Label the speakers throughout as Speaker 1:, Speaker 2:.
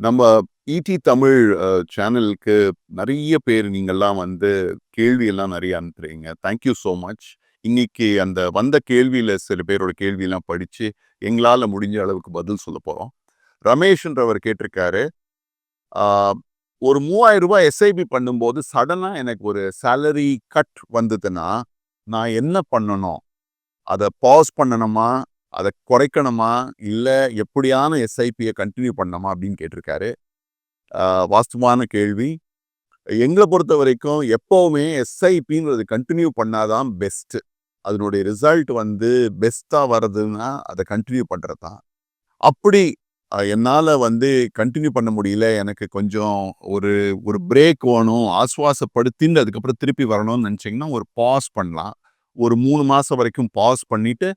Speaker 1: நம்ம ஈடி தமிழ் சேனலுக்கு நிறைய பேர் நீங்கள்லாம் வந்து கேள்வியெல்லாம் நிறைய அனுப்புறீங்க. தேங்க்யூ ஸோ மச் இன்னைக்கு அந்த வந்த கேள்வியில் சில பேரோட கேள்வியெல்லாம் படித்து எங்களால் முடிஞ்ச அளவுக்கு பதில் சொல்ல போகிறோம் ரமேஷ்ன்றவர் கேட்டிருக்காரு ஒரு மூவாயிரம் ரூபாய் எஸ்ஐபி பண்ணும்போது சடனாக எனக்கு ஒரு சேலரி கட் வந்ததுன்னா நான் என்ன பண்ணணும்? அதை பாஸ் பண்ணணுமா? அதை குறைக்கணுமா? இல்லை எப்படியான எஸ்ஐபியை கண்டினியூ பண்ணணுமா? அப்படின்னு கேட்டிருக்காரு. வாஸ்துவான கேள்வி. எங்களை பொறுத்த வரைக்கும் எப்போவுமே எஸ்ஐபின்றது கண்டினியூ பண்ணாதான் பெஸ்ட்டு அதனுடைய ரிசல்ட் வந்து பெஸ்ட்டாக வர்றதுன்னா அதை கண்டினியூ பண்ணுறது தான் அப்படி என்னால் வந்து கண்டினியூ பண்ண முடியல. எனக்கு கொஞ்சம் ஒரு ஒரு பிரேக் வேணும். ஆஸ்வாசப்படுத்தின்னு அதுக்கப்புறம் திருப்பி வரணும்னு நினச்சிங்கன்னா ஒரு பாஸ் பண்ணலாம். ஒரு மூணு மாதம் வரைக்கும் பாஸ் பண்ணிவிட்டு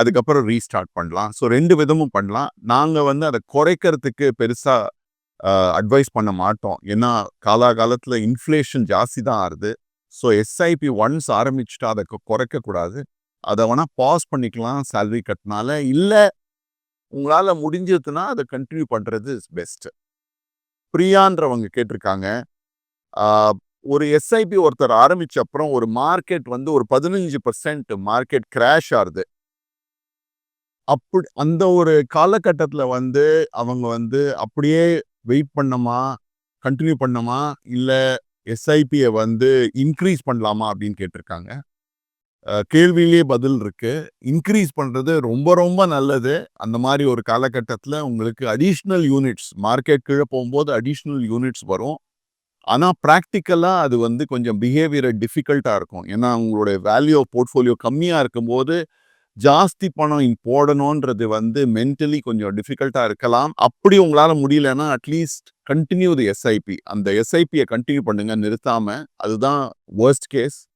Speaker 1: அதுக்கப்புறம் ரீஸ்டார்ட் பண்ணலாம். ஸோ ரெண்டு விதமும் பண்ணலாம். நாங்கள் வந்து அதை குறைக்கிறதுக்கு பெருசாக அட்வைஸ் பண்ண மாட்டோம். ஏன்னா காலாகாலத்தில் இன்ஃப்ளேஷன் ஜாஸ்தி தான் ஆகுது ஸோ எஸ்ஐபி ஒன்ஸ் ஆரம்பிச்சுட்டா அதை குறைக்கக்கூடாது. அதை வேணால் பாஸ் பண்ணிக்கலாம் சேல்ரி கட்டினால. இல்லை உங்களால் முடிஞ்சதுன்னா அதை கண்டினியூ பண்ணுறது இஸ் பெஸ்ட்டு பிரியான்றவங்க கேட்டிருக்காங்க. ஒரு எஸ்ஐபி ஒருத்தர் ஆரம்பிச்ச அப்புறம் ஒரு மார்க்கெட் வந்து ஒரு பதினஞ்சு பர்சன்ட் மார்க்கெட் கிராஷ் ஆகுது அப்படி அந்த ஒரு காலகட்டத்தில் வந்து அவங்க வந்து அப்படியே வெயிட் பண்ணமா? கண்டினியூ பண்ணமா? இல்லை எஸ்ஐபியை வந்து இன்க்ரீஸ் பண்ணலாமா? அப்படின்னு கேட்டிருக்காங்க கேள்வியிலேயே பதில் இருக்கு. இன்க்ரீஸ் பண்ணுறது ரொம்ப ரொம்ப நல்லது. அந்த மாதிரி ஒரு காலகட்டத்தில் உங்களுக்கு அடிஷ்னல் யூனிட்ஸ் மார்க்கெட் கீழே போகும்போது அடிஷ்னல் யூனிட்ஸ் வரும். ஆனால் ப்ராக்டிக்கலாக அது வந்து கொஞ்சம் பிஹேவியர் டிஃபிகல்ட்டாக இருக்கும். ஏன்னா உங்களுடைய வேல்யூ போர்ட்ஃபோலியோ கம்மியாக இருக்கும்போது ஜாஸ்தி பணம் போடணுன்றது வந்து மென்டலி கொஞ்சம் டிஃபிகல்ட்டா இருக்கலாம். அப்படி உங்களால் முடியலன்னா அட்லீஸ்ட் கண்டினியூ தி எஸ்ஐபி அந்த எஸ்ஐபியை கண்டினியூ பண்ணுங்க நிறுத்தாமல் அதுதான் வேர்ஸ்ட் கேஸ்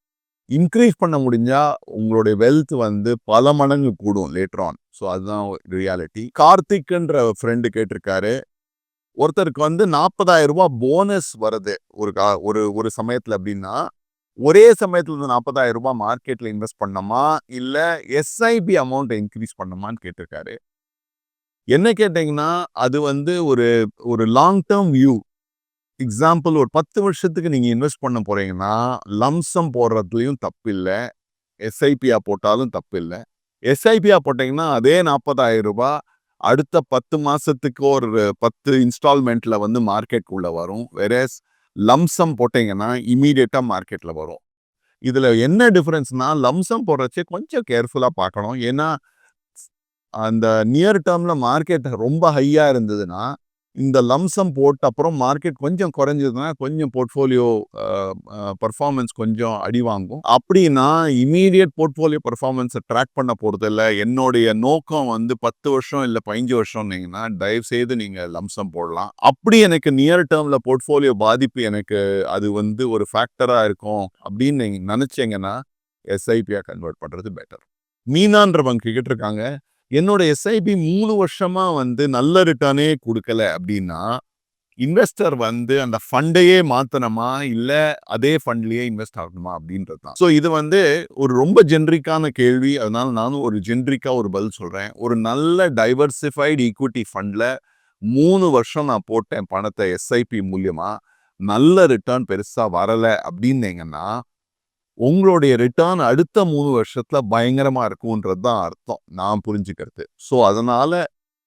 Speaker 1: இன்க்ரீஸ் பண்ண முடிஞ்சா உங்களுடைய வெல்த் வந்து பல மடங்கு கூடும் லேட்டர் ஆன் ஸோ அதுதான் ரியாலிட்டி கார்த்திக்ன்ற ஃப்ரெண்டு கேட்டிருக்காரு. ஒருத்தருக்கு வந்து நாற்பதாயிரம் ரூபா போனஸ் வருது. ஒரு கா- ஒரு ஒரு சமயத்தில் அப்படின்னா ஒரே சமயத்துல இருந்து நாற்பதாயிரம் ரூபாய் மார்க்கெட்ல இன்வெஸ்ட் பண்ணணுமா? இல்ல எஸ்ஐபி அமௌண்ட் இன்க்ரீஸ் பண்ணணுமான்னு கேட்டிருக்காரு. என்ன கேட்டிங்கன்னா அது வந்து ஒரு ஒரு லாங் டேர்ம் வியூ. எக்ஸாம்பிள் ஒரு பத்து வருஷத்துக்கு நீங்க இன்வெஸ்ட் பண்ண போறீங்கன்னா லம்சம் போடுறதுலையும் தப்பு இல்லை எஸ்ஐபியா போட்டாலும் தப்பு இல்லை எஸ்ஐபியா போட்டீங்கன்னா அதே நாற்பதாயிரம் ரூபாய் அடுத்த பத்து மாசத்துக்கு ஒரு பத்து இன்ஸ்டால்மெண்ட்ல வந்து மார்க்கெட் உள்ள வரும். வெரேஸ் லம்சம் போட்டிங்கன்னா இமீடியட்டாக மார்க்கெட்டில் வரும். இதில் என்ன டிஃப்ரென்ஸ்னால் லம்சம் போடுறச்சே கொஞ்சம் கேர்ஃபுல்லாக பார்க்கணும். ஏன்னா அந்த நியர் டேர்மில் மார்க்கெட் ரொம்ப ஹையாக இருந்ததுன்னா இந்த லம்சம் போட்ட அப்புறம் மார்க்கெட் கொஞ்சம் குறைஞ்சதுன்னா கொஞ்சம் போர்ட்ஃபோலியோ பர்ஃபார்மன்ஸ் கொஞ்சம் அடி வாங்கும். அப்படின்னா இமீடியட் போர்ட்ஃபோலியோ பர்ஃபார்மன்ஸை ட்ராக் பண்ண போறது என்னுடைய நோக்கம் வந்து பத்து வருஷம் இல்லை பதினஞ்சு வருஷம்னீங்கன்னா தயவு செய்து நீங்கள் லம்சம் போடலாம். அப்படி எனக்கு நியர் டேர்மில் போர்ட்ஃபோலியோ பாதிப்பு எனக்கு அது வந்து ஒரு ஃபேக்டராக இருக்கும் அப்படின்னு நீங்கள் நினச்சிங்கன்னா எஸ்ஐபியாக கன்வெர்ட் பண்ணுறது பெட்டர் மீனான்றவங்க கேட்டிருக்காங்க என்னோட எஸ்ஐபி மூணு வருஷமா வந்து நல்ல ரிட்டர்னே கொடுக்கல அப்படின்னா இன்வெஸ்டர் வந்து அந்த ஃபண்டையே மாத்தணுமா? இல்ல அதே ஃபண்ட்லயே இன்வெஸ்ட் ஆகணுமா? அப்படின்றது தான். ஸோ இது வந்து ஒரு ரொம்ப ஜென்ரிக்கான கேள்வி. அதனால நானும் ஒரு ஜென்ரிக்கா ஒரு பதில் சொல்றேன். ஒரு நல்ல டைவர்சிஃபைடு ஈக்விட்டி ஃபண்ட்ல மூணு வருஷம் நான் போட்டேன் பணத்தை எஸ்ஐபி மூலியமா. நல்ல ரிட்டர்ன் பெருசா வரல அப்படின்னீங்கன்னா உங்களுடைய ரிட்டர்ன் அடுத்த மூணு வருஷத்துல பயங்கரமா இருக்கும்ன்றது தான் அர்த்தம் நான் புரிஞ்சுக்கிறது. ஸோ அதனால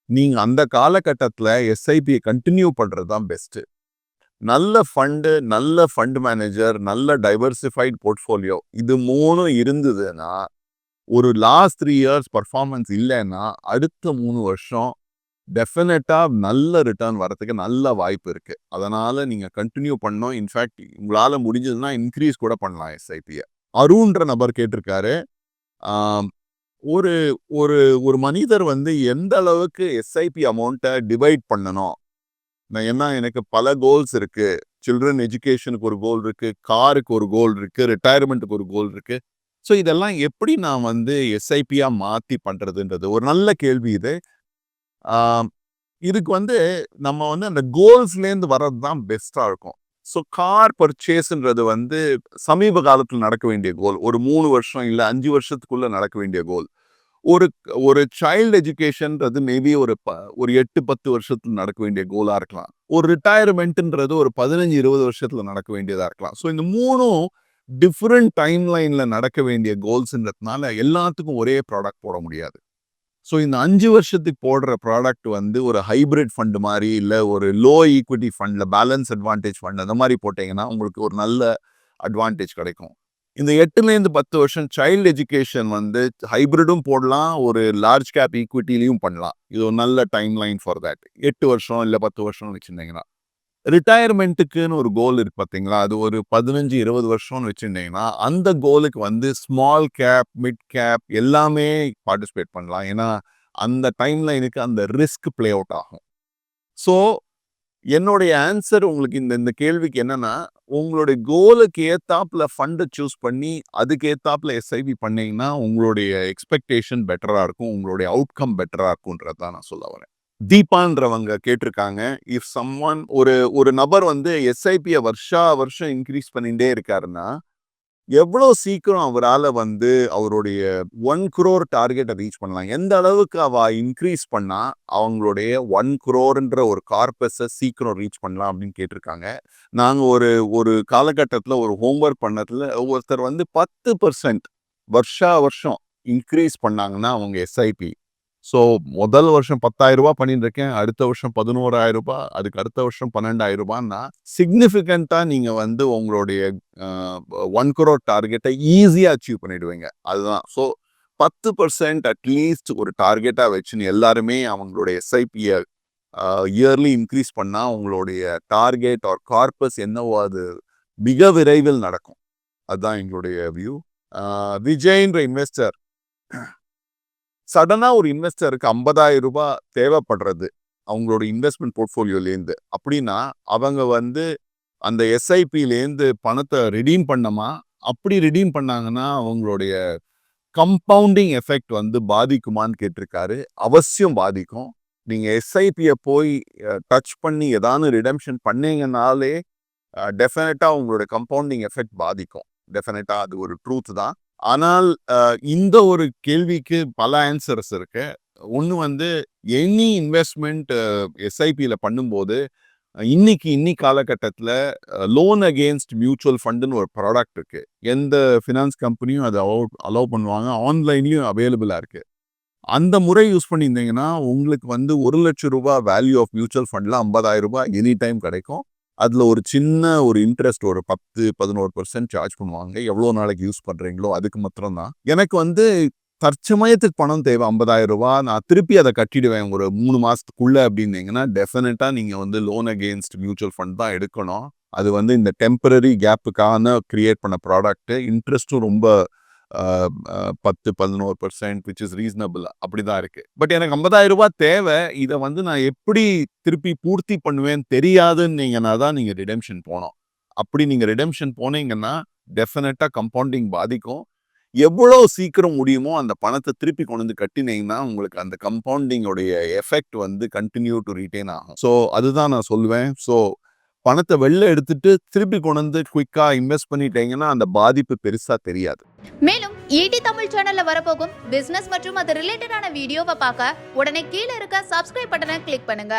Speaker 1: நீங்க அந்த காலகட்டத்துல எஸ்ஐபியை கண்டினியூ பண்றது தான் பெஸ்ட் நல்ல ஃபண்டு நல்ல ஃபண்ட் மேனேஜர் நல்ல டைவர்சிஃபைட் போர்ட்ஃபோலியோ இது மூணும் இருந்ததுன்னா ஒரு லாஸ்ட் த்ரீ இயர்ஸ் பர்ஃபார்மன்ஸ் இல்லைன்னா அடுத்த மூணு வருஷம் டெஃபினட்டாக நல்ல ரிட்டர்ன் வரத்துக்கு நல்ல வாய்ப்பு இருக்கு. அதனால் நீங்கள் கண்டினியூ பண்ணோம் இன்ஃபேக்ட் உங்களால முடிஞ்சதுன்னா இன்க்ரீஸ் கூட பண்ணலாம் எஸ்ஐபியை அருண்ன்ற நபர் கேட்டிருக்காரு. ஒரு ஒரு ஒரு மனிதர் வந்து எந்த அளவுக்கு எஸ்ஐபி அமௌண்ட்டை டிவைட் பண்ணணும்? நான் ஏன்னா எனக்கு பல கோல்ஸ் இருக்கு. சில்ட்ரன் எஜுகேஷனுக்கு ஒரு கோல் இருக்குது காருக்கு ஒரு கோல் இருக்கு. ரிட்டையர்மெண்ட்டுக்கு ஒரு கோல் இருக்குது ஸோ இதெல்லாம் எப்படி நான் வந்து எஸ்ஐபியா மாற்றி பண்றதுன்றது? ஒரு நல்ல கேள்வி இது. இதுக்கு வந்து நம்ம வந்து அந்த கோல்ஸ்லேருந்து வர்றது தான் பெஸ்ட்டாக இருக்கும் ஸோ கார் பர்ச்சேஸ்ன்றது வந்து சமீப காலத்தில் நடக்க வேண்டிய கோல் ஒரு மூணு வருஷம் இல்லை அஞ்சு வருஷத்துக்குள்ளே நடக்க வேண்டிய கோல் ஒரு ஒரு சைல்டு எஜுகேஷன்ன்றது மேபி ஒரு ப ஒரு எட்டு பத்து வருஷத்தில் நடக்க வேண்டிய கோலாக இருக்கலாம். ஒரு ரிட்டையர்மெண்ட்டுன்றது ஒரு பதினஞ்சு இருபது வருஷத்தில் நடக்க வேண்டியதாக இருக்கலாம். ஸோ இந்த மூணும் டிஃப்ரெண்ட் டைம் நடக்க வேண்டிய கோல்ஸ்ன்றதுனால எல்லாத்துக்கும் ஒரே ப்ராடக்ட் போட முடியாது. ஸோ இந்த அஞ்சு வருஷத்துக்கு போடுற ப்ராடக்ட் வந்து ஒரு ஹைபிரிட் ஃபண்ட் மாதிரி இல்லை ஒரு லோ ஈக்விட்டி ஃபண்டில் பேலன்ஸ் அட்வான்டேஜ் ஃபண்ட் அந்த மாதிரி போட்டீங்கன்னா, உங்களுக்கு ஒரு நல்ல அட்வான்டேஜ் கிடைக்கும். இந்த 8லேருந்து 10 வருஷம் சைல்டு எஜுகேஷன் வந்து ஹைபிரிடும் போடலாம். ஒரு லார்ஜ் கேப் ஈக்விட்டிலையும் பண்ணலாம். இது ஒரு நல்ல டைம் லைன் ஃபார் தேட் எட்டு வருஷம் இல்லை பத்து வருஷம்னு வச்சிருந்தீங்கன்னா. ரிட்டையர்மெண்ட்டுக்குன்னு ஒரு கோல் இருக்கு பார்த்தீங்களா? அது ஒரு 15, 20 வருஷம்னு வச்சுருந்தீங்கன்னா அந்த கோலுக்கு வந்து ஸ்மால் கேப், மிட் கேப் எல்லாமே பார்ட்டிசிபேட் பண்ணலாம். ஏன்னா, அந்த டைமில் எனக்கு அந்த ரிஸ்க் ப்ளே அவுட் ஆகும். ஸோ என்னுடைய ஆன்சர் உங்களுக்கு இந்த இந்த கேள்விக்கு என்னன்னா, உங்களுடைய கோலுக்கு ஏத்தாப்ல ஃபண்டை சூஸ் பண்ணி, அதுக்கு ஏத்தாப்ல எஸ்ஐபி பண்ணீங்கன்னா, உங்களுடைய எக்ஸ்பெக்டேஷன் பெட்டராக இருக்கும். உங்களுடைய அவுட்கம் பெட்டராக இருக்கும்ன்றத தான் நான் சொல்ல வரேன். தீபான்றவங்க கேட்டிருக்காங்க. இஃப் சம் ஒன் ஒரு ஒரு நபர் வந்து எஸ்ஐபிய வருஷா வருஷம் இன்க்ரீஸ் பண்ணிகிட்டே இருக்காருன்னா, எவ்வளோ சீக்கிரம் அவரால வந்து அவருடைய ஒன் குரோர் டார்கெட்டை ரீச் பண்ணலாம்? எந்த அளவுக்கு அவ இன்க்ரீஸ் பண்ணா, அவங்களுடைய ஒன் குரோர்ன்ற ஒரு கார்பஸ சீக்கிரம் ரீச் பண்ணலாம் அப்படின்னு கேட்டிருக்காங்க. நாங்க ஒரு ஒரு காலகட்டத்தில் ஒரு ஹோம்ஒர்க் பண்ணதுல ஒருத்தர் வந்து 10% வருஷா வருஷம் இன்க்ரீஸ் பண்ணாங்கன்னா, அவங்க எஸ்ஐபி. ஸோ முதல் வருஷம் பத்தாயிரம் ரூபாய் பண்ணிட்டு இருக்கேன். அடுத்த வருஷம் பதினோராயிரம் ரூபாய் அதுக்கு அடுத்த வருஷம் பன்னெண்டாயிரம் 12,000ன்னா சிக்னிஃபிகண்ட்டாக நீங்கள் வந்து உங்களுடைய ஒன் குரோர் டார்கெட்டை ஈஸியாக அச்சீவ் பண்ணிடுவீங்க. அதுதான். ஸோ 10% அட்லீஸ்ட் ஒரு டார்கெட்டாக வச்சுன்னு எல்லாருமே அவங்களுடைய எஸ்ஐபியை இயர்லி இன்க்ரீஸ் பண்ணால் உங்களுடைய டார்கெட் ஆர் கார்பஸ் என்னவோ அது மிக விரைவில் நடக்கும். அதுதான் எங்களுடைய வியூ. விஜய்ன்ற இன்வெஸ்டர் சடனாக ஒரு இன்வெஸ்டருக்கு ஐம்பதாயிரம் ரூபாய் தேவைப்படுறது. அவங்களோட இன்வெஸ்ட்மெண்ட் போர்ட்ஃபோலியோலேருந்து. அப்படின்னா, அவங்க வந்து அந்த எஸ்ஐபிலேருந்து பணத்தை ரிடீம் பண்ணமா? அப்படி ரிடீம் பண்ணாங்கன்னா, அவங்களுடைய கம்பவுண்டிங் எஃபெக்ட் வந்து பாதிக்குமான்னு கேட்டிருக்காரு. அவசியம் பாதிக்கும். நீங்கள் எஸ்ஐபியை போய் டச் பண்ணி ஏதாவது ரிடெம்ப்ஷன் பண்ணீங்கனாலே டெஃபினட்டாக உங்களோட கம்பவுண்டிங் எஃபெக்ட் பாதிக்கும். டெஃபினட்டாக அது ஒரு ட்ரூத் தான். ஆனால் இந்த ஒரு கேள்விக்கு பல ஆன்சர்ஸ் இருக்கு. ஒன்று வந்து எனி இன்வெஸ்ட்மெண்ட் எஸ்ஐபியில் பண்ணும்போது, இன்னைக்கு இன்னி காலகட்டத்தில் லோன் அகேன்ஸ்ட் மியூச்சுவல் ஃபண்டுன்னு ஒரு ப்ராடக்ட் இருக்கு. எந்த ஃபினான்ஸ் கம்பெனியும் அதை அலோவ் அலோவ் பண்ணுவாங்க. ஆன்லைன்லேயும் அவைலபிளாக இருக்கு. அந்த முறை யூஸ் பண்ணியிருந்தீங்கன்னா, உங்களுக்கு வந்து ஒரு லட்சம் ரூபா வேல்யூ ஆஃப் மியூச்சுவல் ஃபண்டில் ஐம்பதாயிரம் ரூபாய் எனி டைம் கிடைக்கும். அதில் ஒரு சின்ன ஒரு இன்ட்ரெஸ்ட் ஒரு 10, 11% சார்ஜ் பண்ணுவாங்க. எவ்வளோ நாளைக்கு யூஸ் பண்ணுறீங்களோ அதுக்கு மாத்திரம்தான் எனக்கு வந்து தற்சமயத்துக்கு பணம் தேவை ஐம்பதாயிரம் ரூபா நான் திருப்பி அதை கட்டிடுவேன் ஒரு மூணு மாதத்துக்குள்ளே அப்படின்னீங்கன்னா, டெஃபினட்டாக நீங்கள் வந்து லோன் அகேன்ஸ்ட் மியூச்சுவல் ஃபண்ட் தான் எடுக்கணும். அது வந்து இந்த டெம்பரரி கேப்புக்கான கிரியேட் பண்ண ப்ராடக்ட்டு இன்ட்ரெஸ்ட்டும் ரொம்ப பத்து பதினோரு பர்சன்ட் விச் இஸ் ரீசனபிள் அப்படிதான் இருக்குது பட் எனக்கு ஐம்பதாயிரம் ரூபாய் தேவை. இதை வந்து நான் எப்படி திருப்பி பூர்த்தி பண்ணுவேன்னு தெரியாதுன்னீங்கன்னா தான் நீங்கள் ரிடெம்ப்ஷன் போனோம் அப்படி நீங்கள் ரிடெம்ப்ஷன் போனீங்கன்னா, டெஃபினட்டாக கம்பவுண்டிங் பாதிக்கும். எவ்வளோ சீக்கிரம் முடியுமோ அந்த பணத்தை திருப்பி கொண்டு வந்து கட்டினீங்கன்னா, உங்களுக்கு அந்த கம்பவுண்டிங்கோடைய எஃபெக்ட் வந்து கண்டினியூ டூ ரிட்டைன் ஆகும். ஸோ அதுதான் நான் சொல்லுவேன். ஸோ பணத்தை வெளில எடுத்துட்டு திருப்பி கொண்டு வந்து குயிக்கா இன்வெஸ்ட் பண்ணிட்டீங்கன்னா, அந்த பாதிப்பு பெருசா தெரியாது.
Speaker 2: மேலும் ஈடி தமிழ் சேனல்ல வரப்போகும் பிசினஸ் மற்றும் அது ரிலேட்டடான வீடியோவை பார்க்க உடனே கீழே இருக்க சப்ஸ்கிரைப் பட்டனை கிளிக் பண்ணுங்க